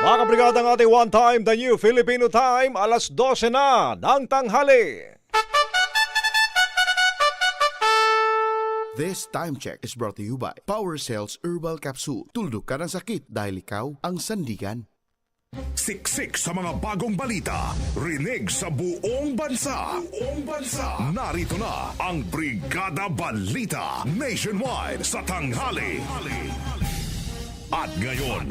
Mga kabrigada ng ating one time, the new Filipino time, alas 12 na ng tanghali. This time check is brought to you by Power Cells Herbal Capsule. Tuldok ka ng sakit dahil ikaw ang sandigan. Siksik sa mga bagong balita. Rinig sa buong bansa. Buong bansa. Narito na ang Brigada Balita Nationwide sa tanghali. At ngayon,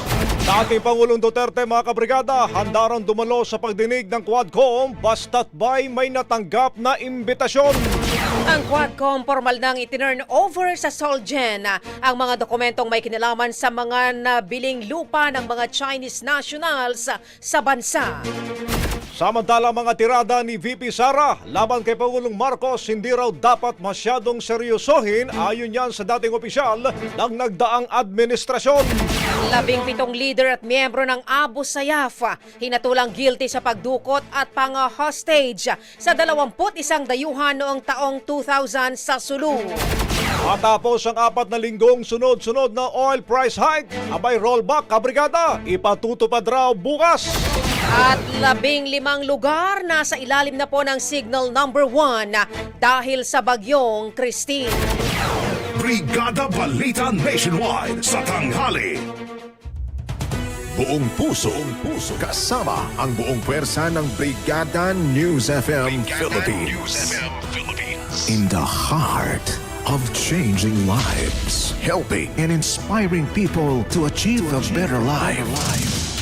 Dating Pangulong Duterte mga kabrigada, handa ron dumalo sa pagdinig ng Quadcom basta't ba'y may natanggap na imbitasyon. Ang Quadcom formal nang itinurn over sa Solgen ang mga dokumentong may kinalaman sa mga nabiling lupa ng mga Chinese nationals sa bansa. Samantala mga tirada ni VP Sara laban kay Pangulong Marcos hindi raw dapat masyadong seryosohin ayon yan sa dating opisyal ng nagdaang administrasyon. Labing pitong leader at miyembro ng Abu Sayyaf hinatulang guilty sa pagdukot at pang-hostage sa 21 dayuhan noong taong 2000 sa Sulu. Matapos ang apat na linggong sunod-sunod na oil price hike, abay rollback kabrigada, ipatutupad raw bukas. At labing limang lugar nasa ilalim na po ng signal number 1 dahil sa bagyong Christine. Brigada Balita Nationwide sa tanghali. Buong puso, buong puso, kasama ang buong pwersa ng Brigada News FM Philippines. In the heart of changing lives, helping and inspiring people to achieve a better life.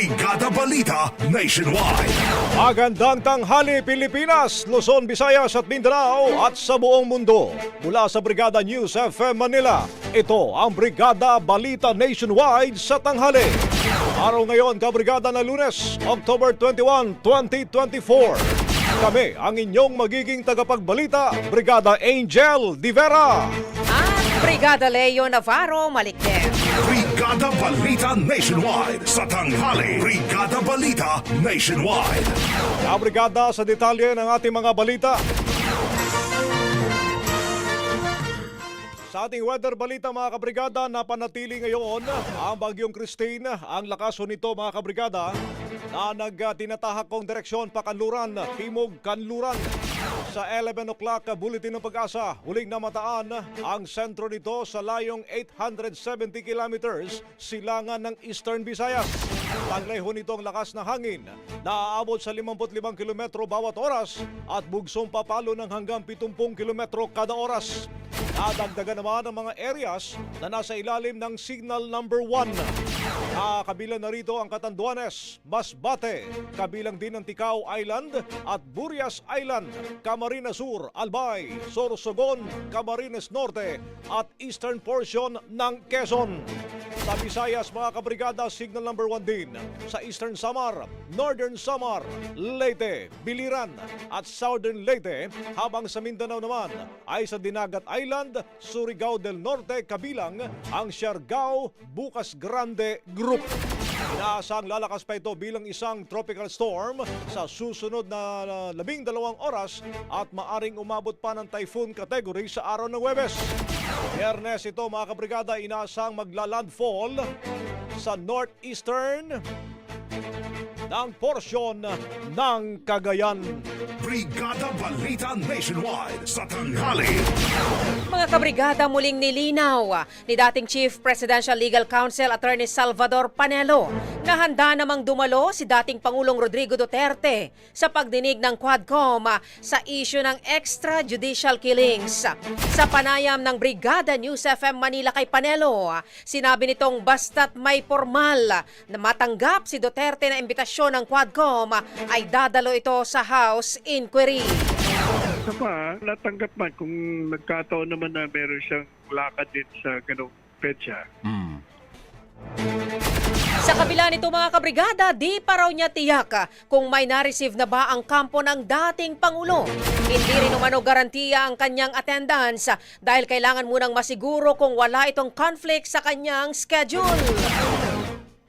Brigada Balita Nationwide. Magandang tanghali Pilipinas, Luzon, Visayas at Mindanao at sa buong mundo. Mula sa Brigada News FM Manila, ito ang Brigada Balita Nationwide sa tanghali. Araw ngayon, kabrigada na lunes, October 21, 2024. Kami ang inyong magiging tagapagbalita, Brigada Angel Divera. At Brigada Leo Navarro Malikden. Brigada Brigada Balita Nationwide sa tanghali. Brigada Balita Nationwide. Kabrigada sa detalye ng ating mga balita. Sa ating weather balita mga kabrigada, napanatili ngayon ang Bagyong Christine. Ang lakas nito mga kabrigada na nagtinatahak kong direksyon pa Kanluran, Timog Kanluran. Sa 11 o'clock, bulletin ng pag-asa, huling namataan ang sentro nito sa layong 870 kilometers silangan ng Eastern Visayas. Taglay ho nito ang lakas ng hangin na aabot sa 55 kilometro bawat oras at bugsong papalo ng hanggang 70 kilometro kada oras. Nadagdagan naman ang mga areas na nasa ilalim ng signal number 1. Nakakabila na rito ang Catanduanes, Masbate, kabilang din ang Ticao Island at Burias Island, Camarines Sur, Albay, Sorsogon, Camarines Norte at eastern portion ng Quezon. Sa Visayas, mga kabrigada, signal number 1 din. Sa Eastern Samar, Northern Samar, Leyte, Biliran at Southern Leyte, habang sa Mindanao naman ay sa Dinagat Island, Surigao del Norte, kabilang ang Siargao, Bukas Grande Group. Inaasang lalakas pa ito bilang isang tropical storm sa susunod na labing dalawang oras at maaring umabot pa ng typhoon category sa araw ng Webes. Biyernes ito mga kabrigada inaasang maglalandfall sa northeastern ng porsyon ng Cagayan. Brigada Balita Nationwide sa tanghali. Mga kabrigada muling nilinaw ni dating Chief Presidential Legal Counsel Attorney Salvador Panelo na handa namang dumalo si dating Pangulong Rodrigo Duterte sa pagdinig ng Quadcom sa issue ng extrajudicial killings. Sa panayam ng Brigada News FM Manila kay Panelo, sinabi nitong basta't may formal na matanggap si Duterte na imbitasyon ng Quadcom ay dadalo ito sa House Inquiry. Isa pa, natanggap man kung nagkataon naman na meron siyang lakad din sa ganong petsa. Sa kabila nito mga kabrigada, di pa raw niya tiyak kung may na-receive na ba ang kampo ng dating Pangulo. Hindi rin umano garantiya ang kanyang attendance ah, dahil kailangan munang masiguro kung wala itong conflict sa kanyang schedule.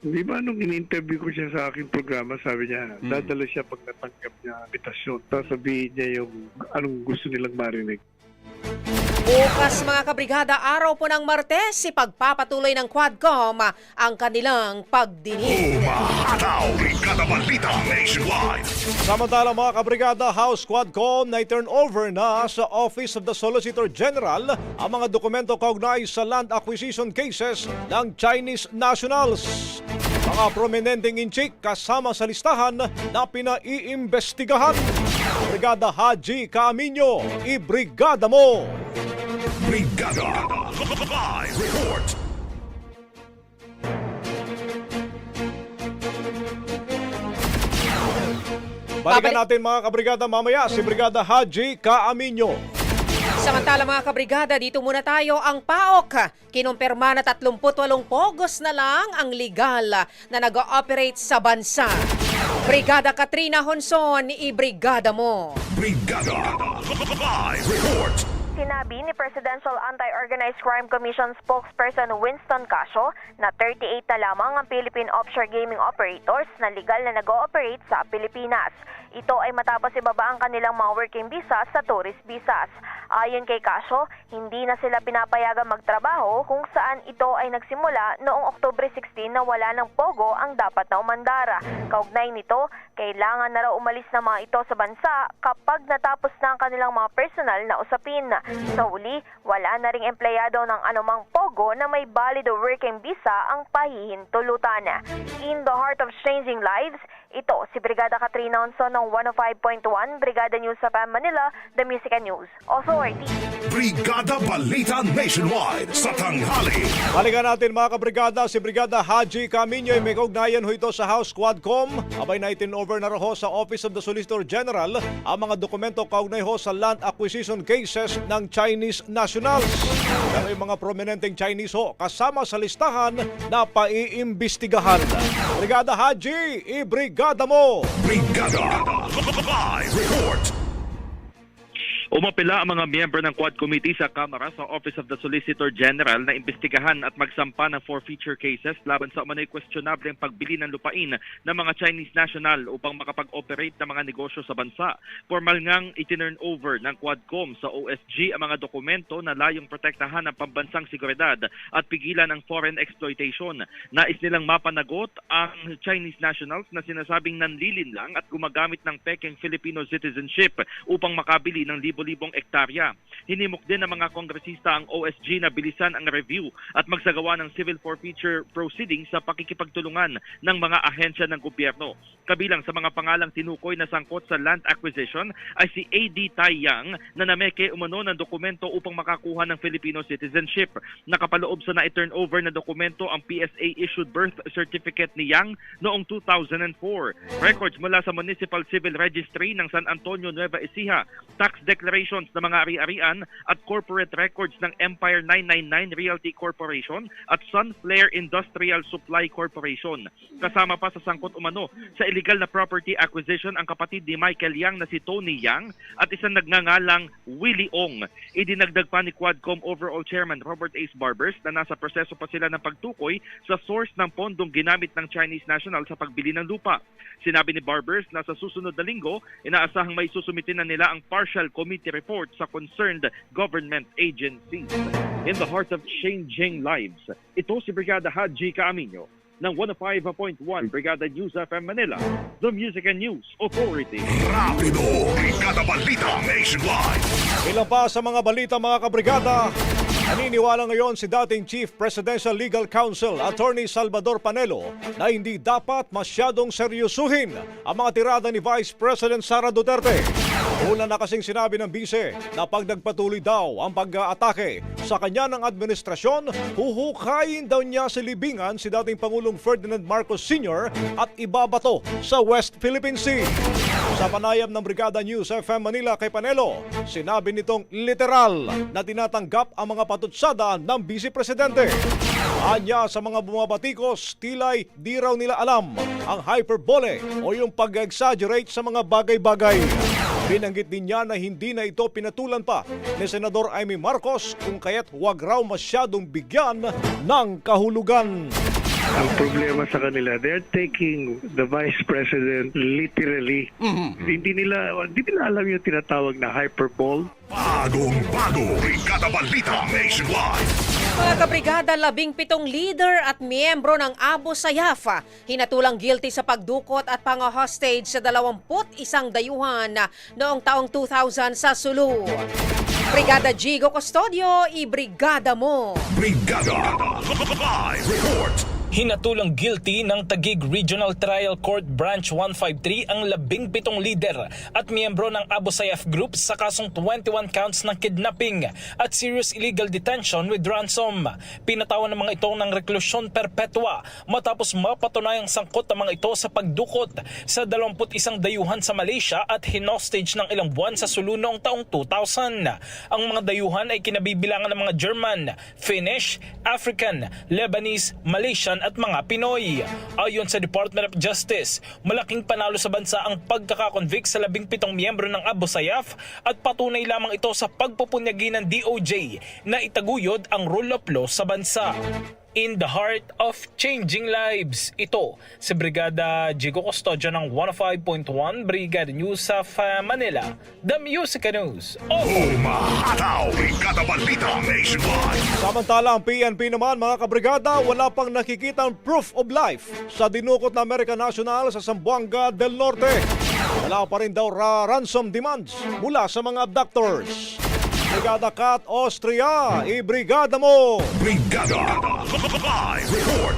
Di ba nung in-interview ko siya sa aking programa, sabi niya, dadala siya pag natanggap niya ang invitasyon. Tapos sabihin niya yung anong gusto nilang marinig. Bukas mga kabrigada, araw po ng Martes, ipagpapatuloy ng Quadcom ang kanilang pagdinig. Umahataw. Brigada Balita Nationwide. Samantala mga kabrigada, House Quadcom na turn over na sa Office of the Solicitor General ang mga dokumento kaugnay sa land acquisition cases ng Chinese nationals. Mga prominenteng inchik kasama sa listahan na pinaiimbestigahan. Brigada Haji Camino, ibrigada mo! Brigada. Live report. Balikan natin mga kabrigada mamaya si Brigada Haji Camino. Samantala mga kabrigada, dito muna tayo ang PAOK. Kinumpirma na 38 pogos na lang ang legal na nag-ooperate sa bansa. Brigada Katrina Honson, i-brigada mo. Brigada. Live report. Sinabi ni Presidential Anti-Organized Crime Commission spokesperson Winston Casio na 38 na lamang ang Philippine offshore gaming operators na legal na nag-ooperate sa Pilipinas. Ito ay matapos ibaba ang kanilang mga working visa sa tourist visas. Ayon kay Casio, hindi na sila pinapayagan magtrabaho kung saan ito ay nagsimula noong Oktubre 16 na wala ng pogo ang dapat na umandara. Kaugnay nito, kailangan na raw umalis ng mga ito sa bansa kapag natapos na ang kanilang mga personal na usapin. Sa huli, wala na ring empleyado ng anumang pogo na may valid working visa ang pahihintulutan. In the heart of changing lives, ito si Brigada Katrina Onson ng 105.1 Brigada News sa Manila, The Music and News Authority. Brigada Balita Nationwide sa tanghali. Balikan natin mga kabrigada, si Brigada Haji Camino ay may kaugnayan ho ito sa House Quadcom. Abay na over na ho sa Office of the Solicitor General ang mga dokumento kaugnay ho sa land acquisition cases ng Chinese nationals. Pero yung mga prominenteng Chinese ho kasama sa listahan na paiimbestigahan. Brigada Haji, i-brigada mo! Brigada. Live report. Umapila ang mga miyembro ng Quad Committee sa Kamara sa Office of the Solicitor General na imbestigahan at magsampa ng forfeiture cases laban sa umano'y questionable ang pagbili ng lupain ng mga Chinese national upang makapag-operate ng mga negosyo sa bansa. Formal ngang itinurn over ng Quadcom sa OSG ang mga dokumento na layong protektahan ang pambansang seguridad at pigilan ang foreign exploitation. Nais nilang mapanagot ang Chinese nationals na sinasabing nanlilin lang at gumagamit ng peking Filipino citizenship upang makabili ng libo-libong ektarya. Hinimok din ng mga kongresista ang OSG na bilisan ang review at magsagawa ng civil forfeiture proceedings sa pakikipagtulungan ng mga ahensya ng gobyerno. Kabilang sa mga pangalang tinukoy na sangkot sa land acquisition ay si A.D. Taiyang na nameke umano ng dokumento upang makakuha ng Filipino citizenship. Nakapaloob sa na-turn over na dokumento ang PSA issued birth certificate ni Yang noong 2004. Records mula sa Municipal Civil Registry ng San Antonio, Nueva Ecija, tax declarations ng mga ari-arian at corporate records ng Empire 999 Realty Corporation at Sunflare Industrial Supply Corporation. Kasama pa sa sangkot umano sa illegal na property acquisition ang kapatid ni Michael Yang na si Tony Yang at isang nagngangalang Willie Ong. Idinagdag pa ni Quadcom Overall Chairman Robert Ace Barbers na nasa proseso pa sila ng pagtukoy sa source ng pondong ginamit ng Chinese national sa pagbili ng lupa. Sinabi ni Barbers na sa susunod na linggo, inaasahang may susumitin na nila ang partial committee report sa concerned government agencies. In the heart of changing lives, ito si Brigada Haji Caaminyo ng 105.1 Brigada News FM Manila, the Music and News Authority. Rapido! Brigada Balita Nationwide! Ilan pa sa mga balita mga kabrigada, naniniwala ngayon si dating Chief Presidential Legal Counsel Attorney Salvador Panelo na hindi dapat masyadong seryosuhin ang mga tirada ni Vice President Sara Duterte. Una na kasing sinabi ng bise na pag nagpatuloy daw ang pag-aatake sa kanya ng administrasyon, huhukayin daw niya sa libingan si dating Pangulong Ferdinand Marcos Sr. at ibabato sa West Philippine Sea. Sa panayam ng Brigada News FM Manila kay Panelo, sinabi nitong literal na tinatanggap ang mga patutsada ng Vice Presidente. Anya sa mga bumabatikos, tilay di raw nila alam ang hyperbole o yung pag-exaggerate sa mga bagay-bagay. Binanggit din niya na hindi na ito pinatulan pa ni Senador Amy Marcos kung kaya't huwag raw masyadong bigyan ng kahulugan. Ang problema sa kanila, they're taking the Vice President literally. Hindi nila hindi nila alam yung tinatawag na hyperbole. Bagong bago! Brigada Balita Nationwide! Mga kabrigada, labing pitong leader at miyembro ng Abu Sayyaf hinatulang guilty sa pagdukot at pang-hostage sa 21 dayuhan noong taong 2000 sa Sulu. Brigada Jigo Custodio, i-brigada mo! Brigada! Live report! Hinatulang guilty ng Tagig Regional Trial Court Branch 153 ang labing pitong leader at miyembro ng Abu Sayyaf Group sa kasong 21 counts ng kidnapping at serious illegal detention with ransom. Pinatawan ng mga ito ng reklusyon perpetua matapos mapatunayang sangkot ang mga ito sa pagdukot sa 21 dayuhan sa Malaysia at hinostage ng ilang buwan sa Sulu noong taong 2000. Ang mga dayuhan ay kinabibilangan ng mga German, Finnish, African, Lebanese, Malaysian at mga Pinoy. Ayon sa Department of Justice, malaking panalo sa bansa ang pagkakakonvict sa labing pitong miyembro ng Abu Sayyaf at patunay lamang ito sa pagpupunyagi ng DOJ na itaguyod ang rule of law sa bansa. In the heart of changing lives. Ito si Brigada Jigo Custodio ng 105.1 Brigada News uh, Manila. The Music News. Oh! Umahataw! Brigada Balita Nationwide! Samantala ang PNP naman mga kabrigada wala pang nakikitang proof of life sa dinukot na American National sa Zamboanga del Norte. Wala pa rin daw ra ransom demands mula sa mga abductors. Brigada Kat Austria, i-brigada mo! Brigada! Live report!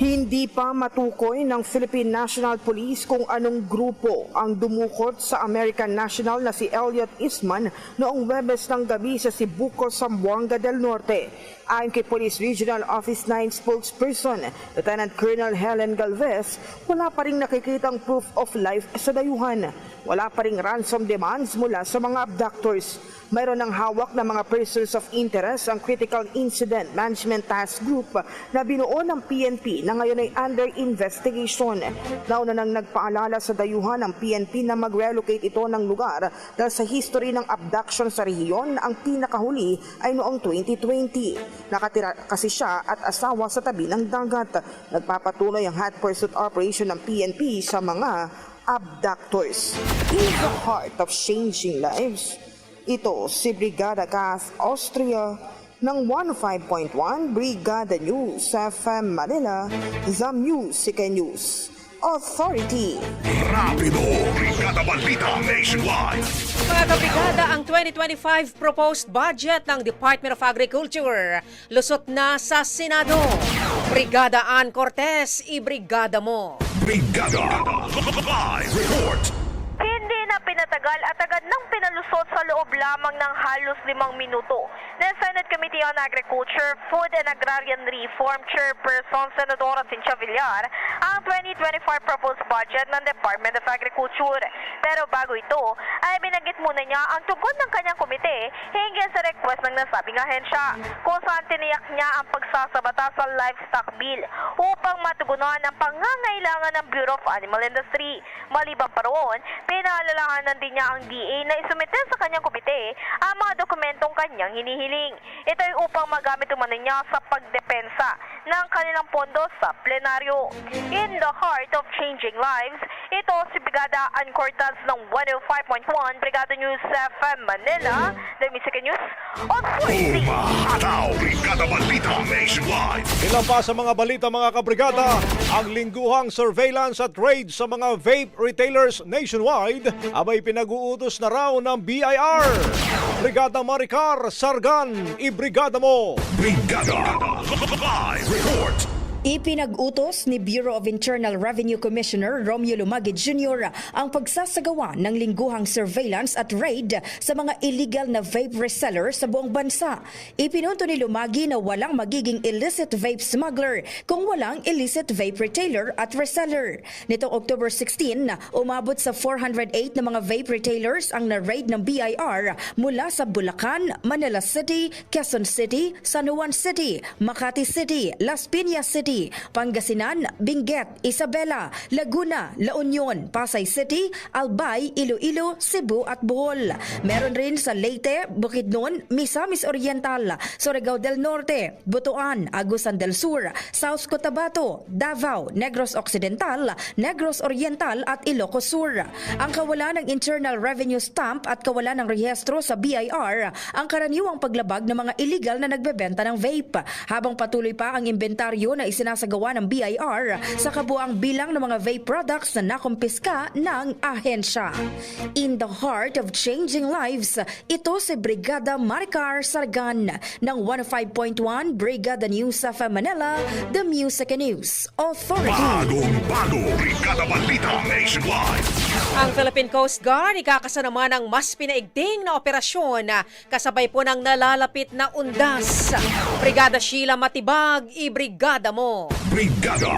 Hindi pa matukoy ng Philippine National Police kung anong grupo ang dumukot sa American National na si Elliot Isman noong Webes ng gabi sa Cebuco, Zamboanga del Norte. Ayon kay Police Regional Office 9 spokesperson, Lieutenant Colonel Helen Galvez, wala pa rin nakikitang proof of life sa dayuhan. Wala pa rin ransom demands mula sa mga abductors. Mayroon ng hawak ng mga persons of interest ang Critical Incident Management Task Group na binuo ng PNP na ngayon ay under investigation. Nauna nang nagpaalala sa dayuhan ng PNP na mag-relocate ito ng lugar dahil sa history ng abduction sa rehiyon ang pinakahuli ay noong 2020. Nakatira kasi siya at asawa sa tabi ng dagat. Nagpapatuloy ang hot pursuit operation ng PNP sa mga abductors. In the heart of changing lives, ito si Brigada Kath Austria ng 105.1 Brigada News FM Manila, The Music News Authority. Rapido! Brigada Balita Nationwide! Mga kabrigada, ang 2025 proposed budget ng Department of Agriculture lusot na sa Senado. Brigada Ann Cortez, ibrigada mo. Brigada! Live report! Pinatagal at agad nang pinalusot sa loob lamang ng halos limang minuto ng Senate Committee on Agriculture, Food and Agrarian Reform Chairperson Senadora Cynthia Villar ang 2025 proposed budget ng Department of Agriculture. Pero bago ito, ay binanggit muna niya ang tugon ng kanyang komite hinggil sa request ng nasabing ahensya kung saan tiniyak niya ang pagsasabata sa livestock bill upang matugunan ang pangangailangan ng Bureau of Animal Industry. Maliban pa roon, pinaalalahanan din niya ang DA na isumite sa kanyang komite ang mga dokumentong kanyang hinihiling. Ito ay upang magamit umano niya sa pagdepensa ng kanilang pondo sa plenaryo. In the heart of changing lives, ito si Brigada Ann Cortez ng 105.1 Brigada News FM Manila, the Music News Authority. Umahataw! Brigada Balita Nationwide! Ilan pa sa mga balita mga kabrigada, ang lingguhang surveillance at raid sa mga vape retailers nationwide abay pinag-uutos na raw ng BIR. Brigada Maricar Sargan, ibrigada mo! Brigada! Live report! Ipinag-utos ni Bureau of Internal Revenue Commissioner Romeo Lumagid Jr. ang pagsasagawa ng lingguhang surveillance at raid sa mga illegal na vape reseller sa buong bansa. Ipinunto ni Lumagi na walang magiging illicit vape smuggler kung walang illicit vape retailer at reseller. Nitong October 16, umabot sa 408 na mga vape retailers ang na-raid ng BIR mula sa Bulacan, Manila City, Quezon City, San Juan City, Makati City, Las Piñas City, Pangasinan, Benguet, Isabela, Laguna, La Union, Pasay City, Albay, Iloilo, Cebu at Bohol. Meron rin sa Leyte, Bukidnon, Misamis Oriental, Surigao del Norte, Butuan, Agusan del Sur, South Cotabato, Davao, Negros Occidental, Negros Oriental at Ilocos Sur. Ang kawalan ng Internal Revenue Stamp at kawalan ng rehistro sa BIR ang karaniwang paglabag ng mga illegal na nagbebenta ng vape habang patuloy pa ang inventaryo na isinasagawa ng BIR sa kabuang bilang ng mga vape products na nakumpiska ng ahensya. In the heart of changing lives, ito si Brigada Maricar Sargan ng 105.1 Brigada News of Manila, The Music News Authority. Bagong bago! Brigada Balita Nationwide! Ang Philippine Coast Guard ikakasa naman ang mas pinaigting na operasyon kasabay po ng nalalapit na undas. Brigada Sheila Matibag, ibrigada mo. Brigada!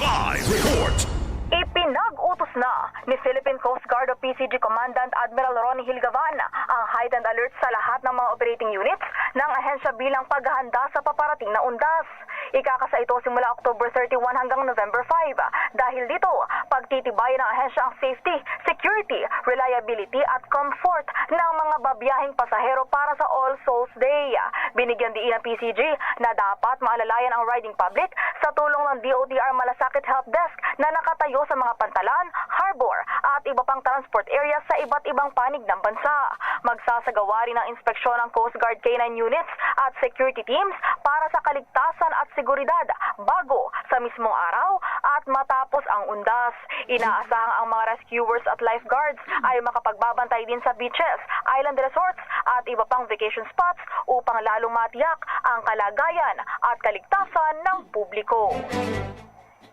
Live report! Ipinag-utos na ni Philippine Coast Guard o PCG Commandant Admiral Ronnie Hilgavan ang heightened alert sa lahat ng mga operating units ng ahensya bilang paghahanda sa paparating na undas. Ikakasa ito simula October 31 hanggang November 5. Dahil dito, pagtitibayan ng ahensya ang safety, security, reliability at comfort ng mga babiyahing pasahero para sa All Souls Day. Binigyan diin ng PCG na dapat maalalayan ang riding public sa tulong ng DOTR Malasakit Help Desk na nakatayo sa mga pantalan, harbor at iba pang transport areas sa iba't ibang panig ng bansa. Magsasagawa rin ng inspeksyon ng Coast Guard K9 units at security teams para sa kaligtasan at seguridad bago sa mismong araw at matapos ang undas. Inaasahang ang mga rescuers at lifeguards ay makapagbabantay din sa beaches, island resorts at iba pang vacation spots upang lalong matiyak ang kalagayan at kaligtasan ng publiko.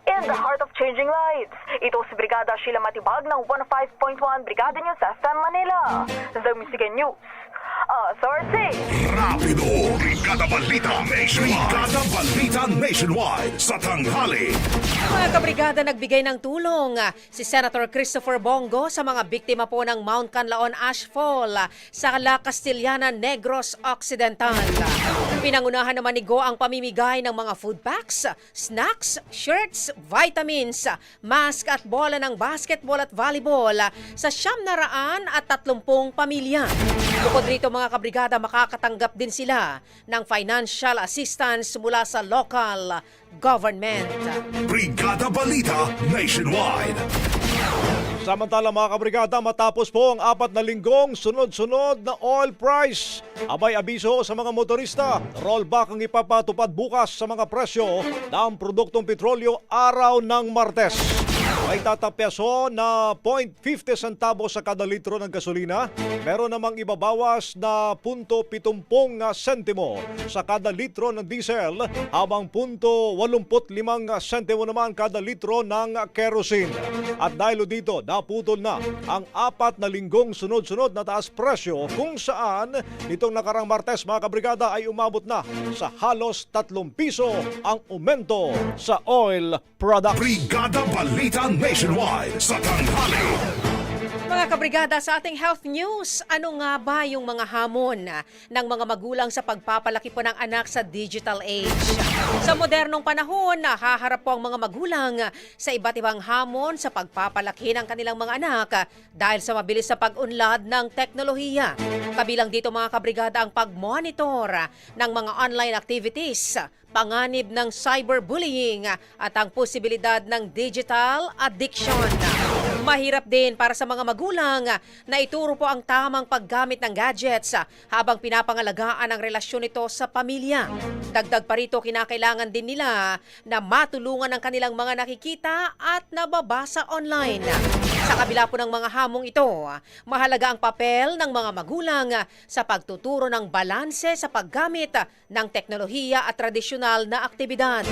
In the heart of changing lives, ito si Brigada Sheila Matibag ng 15.1 Brigada News FM Manila. The Music and News. Authority. Rapido! Brigada Balita Nationwide. Brigada Balita Nationwide sa tanghali. Mga kabrigada nagbigay ng tulong si Senator Christopher Bongo sa mga biktima po ng Mount Canlaon Ashfall sa La Castellana, Negros Occidental. Pinangunahan naman ni Go ang pamimigay ng mga food packs, snacks, shirts, vitamins, mask at bola ng basketball at volleyball sa siyam na raan at tatlumpung pamilya. Bukod rito mga kabrigada, makakatanggap din sila ng financial assistance mula sa local government. Brigada Balita Nationwide. Samantala mga kabrigada, matapos po ang apat na linggong sunod-sunod na oil price. Abay abiso sa mga motorista, rollback ang ipapatupad bukas sa mga presyo ng produktong petrolyo araw ng Martes. May tatapyaso na 0.50 centavos sa kada litro ng gasolina. Meron namang ibabawas na 0.70 sentimo sa kada litro ng diesel habang 0.85 sentimo naman kada litro ng kerosene. At dahil dito, naputol na ang apat na linggong sunod-sunod na taas presyo kung saan nitong nakarang Martes mga kabrigada ay umabot na sa halos 3 piso ang aumento sa oil products. Brigada Balita Nationwide sa tanghali. Mga kabrigada, sa ating health news, ano nga ba yung mga hamon ah, ng mga magulang sa pagpapalaki po ng anak sa digital age? Sa modernong panahon, nahaharap po ang mga magulang ah, sa iba't ibang hamon sa pagpapalaki ng kanilang mga anak ah, dahil sa mabilis sa pag-unlad ng teknolohiya. Kabilang dito mga kabrigada ang pag-monitor ng mga online activities, panganib ng cyberbullying at ang posibilidad ng digital addiction. Mahirap din para sa mga magulang na ituro po ang tamang paggamit ng gadgets habang pinapangalagaan ang relasyon nito sa pamilya. Dagdag pa rito, kinakailangan din nila na matulungan ang kanilang mga nakikita at nababasa online. Sa kabila po ng mga hamong ito, ah, mahalaga ang papel ng mga magulang sa pagtuturo ng balanse sa paggamit ng teknolohiya at tradisyonal na aktibidad.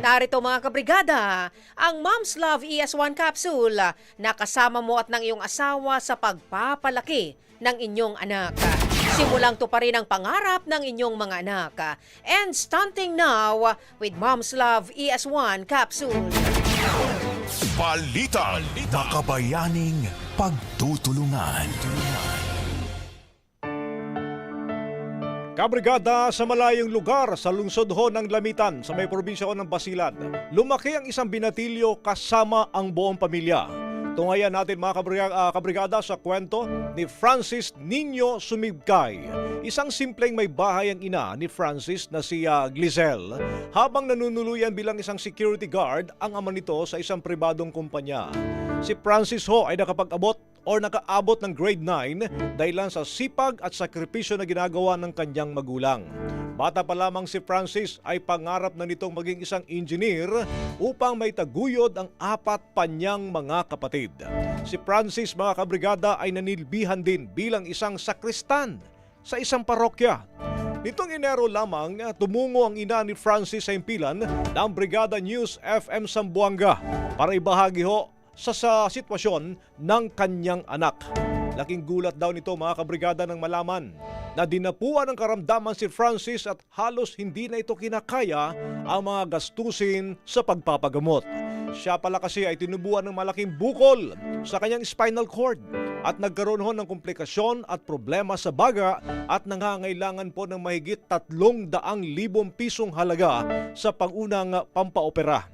Narito mga kabrigada, ang Mom's Love ES1 capsule na kasama mo at ng iyong asawa sa pagpapalaki ng inyong anak. Simulang to pa rin ang pangarap ng inyong mga anak. And stunting now with Mom's Love ES1 capsule. Balita. Makabayaning pagtutulungan. Kabrigada sa malayong lugar sa lungsod ho ng Lamitan sa may probinsya ho ng Basilan. Lumaki ang isang binatilyo kasama ang buong pamilya. Tungayan natin mga kabrigada, ah, kabrigada sa kwento ni Francis Nino Sumibkay. Isang simpleng may bahay ang ina ni Francis na si ah, Glizel habang nanunuluyan bilang isang security guard ang ama nito sa isang pribadong kumpanya. Si Francis ho ay nakapag-abot or nakaabot ng grade 9 dahil lang sa sipag at sakripisyo na ginagawa ng kanyang magulang. Bata pa lamang si Francis ay pangarap na nitong maging isang engineer upang may taguyod ang apat pa niyang mga kapatid. Si Francis mga kabrigada ay nanilbihan din bilang isang sakristan sa isang parokya. Nitong Enero lamang, tumungo ang ina ni Francis sa impilan ng Brigada News FM Sambuanga para ibahagi ho sa, sa sitwasyon ng kanyang anak. Laking gulat daw nito mga kabrigada ng malaman na dinapuan ng karamdaman si Francis at halos hindi na ito kinakaya ang mga gastusin sa pagpapagamot. Siya pala kasi ay tinubuan ng malaking bukol sa kanyang spinal cord at nagkaroon ho ng komplikasyon at problema sa baga at nangangailangan po ng mahigit 300,000 pisong halaga sa pangunang pampaopera.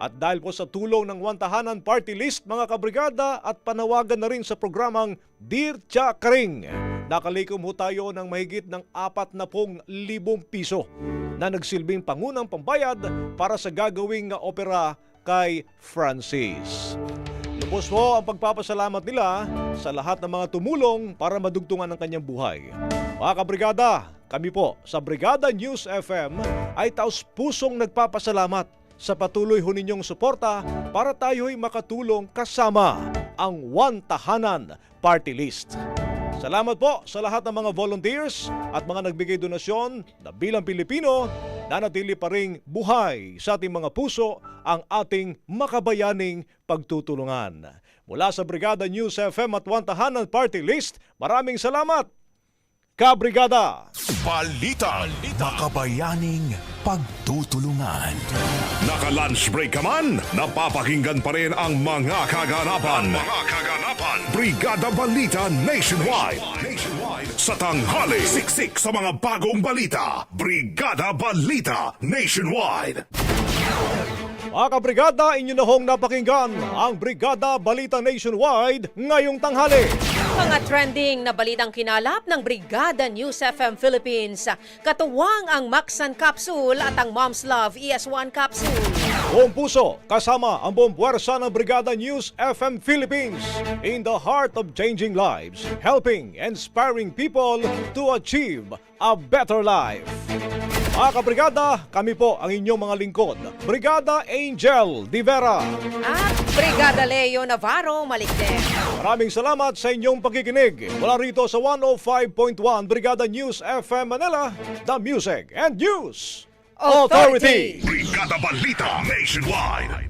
At dahil po sa tulong ng Wantahanan Party List mga kabrigada at panawagan na rin sa programang Dear Chakring, nakalikom ho tayo ng mahigit ng 40,000 piso na nagsilbing pangunang pambayad para sa gagawing opera kay Francis. Lubos po ang pagpapasalamat nila sa lahat ng mga tumulong para madugtungan ang kanyang buhay. Mga kabrigada, kami po sa Brigada News FM ay taos pusong nagpapasalamat sa patuloy ho ninyong suporta para tayo'y makatulong kasama ang One Tahanan Party List. Salamat po sa lahat ng mga volunteers at mga nagbigay donasyon na bilang Pilipino, nanatili pa ring buhay sa ating mga puso ang ating makabayaning pagtutulungan. Mula sa Brigada News FM at One Tahanan Party List, maraming salamat! Kabrigada. Balita. Makabayaning pagtutulungan. Naka-lunch break ka man, napapakinggan pa rin ang mga kaganapan. mga kaganapan. Brigada Balita Nationwide. Nationwide. Sa tanghali, siksik sa mga bagong balita. Brigada Balita Nationwide. Mga kabrigada, inyo na hong napakinggan ang Brigada Balita Nationwide ngayong tanghali. Mga trending na balitang kinalap ng Brigada News FM Philippines. Katuwang ang Maxan Capsule at ang Mom's Love ES1 Capsule. Buong puso, kasama ang buong ng Brigada News FM Philippines in the heart of changing lives, helping, inspiring people to achieve a better life. Mga kabrigada, kami po ang inyong mga lingkod. Brigada Angel Divera. At Brigada Leo Navarro Malikde. Maraming salamat sa inyong pagkikinig. Mula rito sa 105.1 Brigada News FM Manila, The Music and News Authority. Brigada Balita Nationwide.